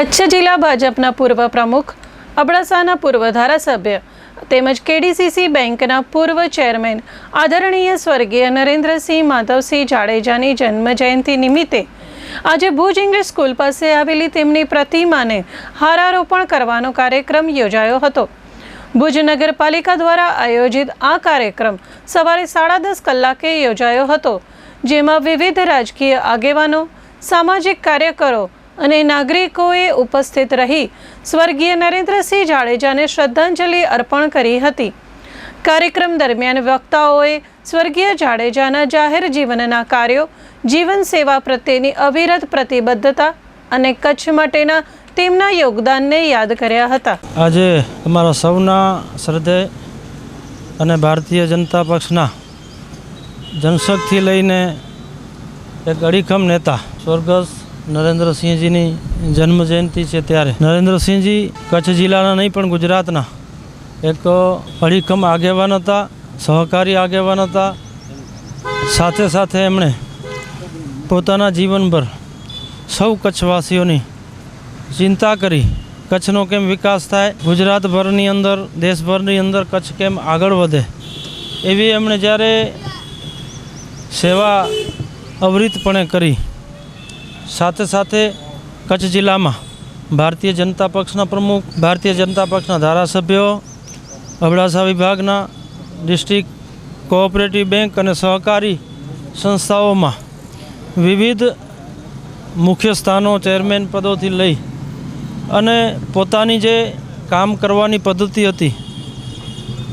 કચ્છ જિલ્લા ભાજપના પૂર્વ પ્રમુખ, અબડાસાના પૂર્વ ધારાસભ્ય તેમજ કેડીસીસી બેંકના પૂર્વ ચેરમેન આદરણીય સ્વર્ગીય નરેન્દ્રસિંહ માધવસિંહ જાડેજાની જન્મજયંતિ નિમિત્તે આજે ભુજ ઇંગ્લિશ સ્કૂલ પાસે આવેલી તેમની પ્રતિમાને હારારોપણ કરવાનો કાર્યક્રમ યોજાયો હતો. ભુજ નગરપાલિકા દ્વારા આયોજિત આ કાર્યક્રમ સવારે સાડા દસ કલાકે યોજાયો હતો, જેમાં વિવિધ રાજકીય આગેવાનો, સામાજિક કાર્યકરો અને નાગરિકોએ ઉપસ્થિત રહી સ્વર્ગીય નરેન્દ્રસિંહ જાડેજાને શ્રદ્ધાંજલિ અર્પણ કરી હતી. કાર્યક્રમ દરમિયાન વક્તાઓએ સ્વર્ગીય જાડેજાના જાહેર જીવનના કાર્યો, જીવન સેવા પ્રત્યેની અવિરત પ્રતિબદ્ધતા અને કચ્છ માટેના તેમના યોગદાનને યાદ કર્યા હતા. આજે અમારા સૌના શ્રદ્ધે અને ભારતીય જનતા પક્ષના જનશક્તિ લઈને એક અડીખમ નેતા, સ્વર્ગસ્થ નરેન્દ્રસિંહજીની જન્મજયંતિ છે ત્યારે. નરેન્દ્રસિંહજી કચ્છ જિલ્લાના નહીં, પણ ગુજરાતના. એક અડીખમ આગેવાન હતા, સહકારી આગેવાન હતા. સાથે સાથે એમણે પોતાના જીવનભર સૌ કચ્છવાસીઓની ચિંતા કરી. કચ્છનો કેમ વિકાસ થાય? ગુજરાતભરની અંદર, દેશભરની અંદર કચ્છ કેમ આગળ વધે? એવી એમણે જ્યારે સેવા અવિરતપણે કરી સાથે સાથે કચ્છ જિલ્લામાં ભારતીય જનતા પક્ષના પ્રમુખ, ભારતીય જનતા પક્ષના ધારાસભ્યો, અબડાસા વિભાગના ડિસ્ટ્રિક્ટ કોઓપરેટિવ બેંક અને સહકારી સંસ્થાઓમાં વિવિધ મુખ્ય સ્થાનો ચેરમેન પદોથી લઈ અને પોતાની જે કામ કરવાની પદ્ધતિ હતી,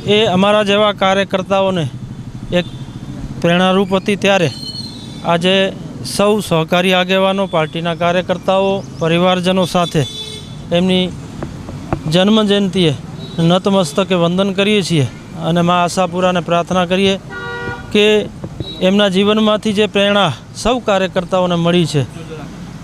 એ અમારા જેવા કાર્યકર્તાઓને એક પ્રેરણારૂપ હતી. ત્યારે આજે સૌ સહકારી આગેવાનો, પાર્ટીના કાર્યકર્તાઓ, પરિવારજનો સાથે એમની જન્મજયંતિએ નતમસ્તકે વંદન કરીએ છીએ અને મા આશાપુરાને પ્રાર્થના કરીએ કે એમના જીવનમાંથી જે પ્રેરણા સૌ કાર્યકર્તાઓને મળી છે,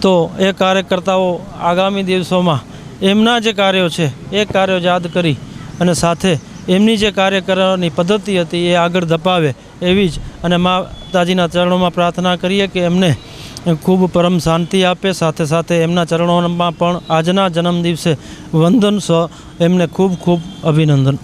તો એ કાર્યકર્તાઓ આગામી દિવસોમાં એમના જે કાર્યો છે, એ કાર્યો યાદ કરી અને સાથે એમની જે કાર્ય કરવાની પદ્ધતિ હતી એ આગળ ધપાવે એવી જ. અને માતાજીના ચરણોમાં પ્રાર્થના કરીએ કે એમને ખૂબ પરમ શાંતિ આપે, સાથે સાથે એમના ચરણોમાં પણ આજના જન્મ દિવસે વંદન સ. એમને ખૂબ ખૂબ અભિનંદન.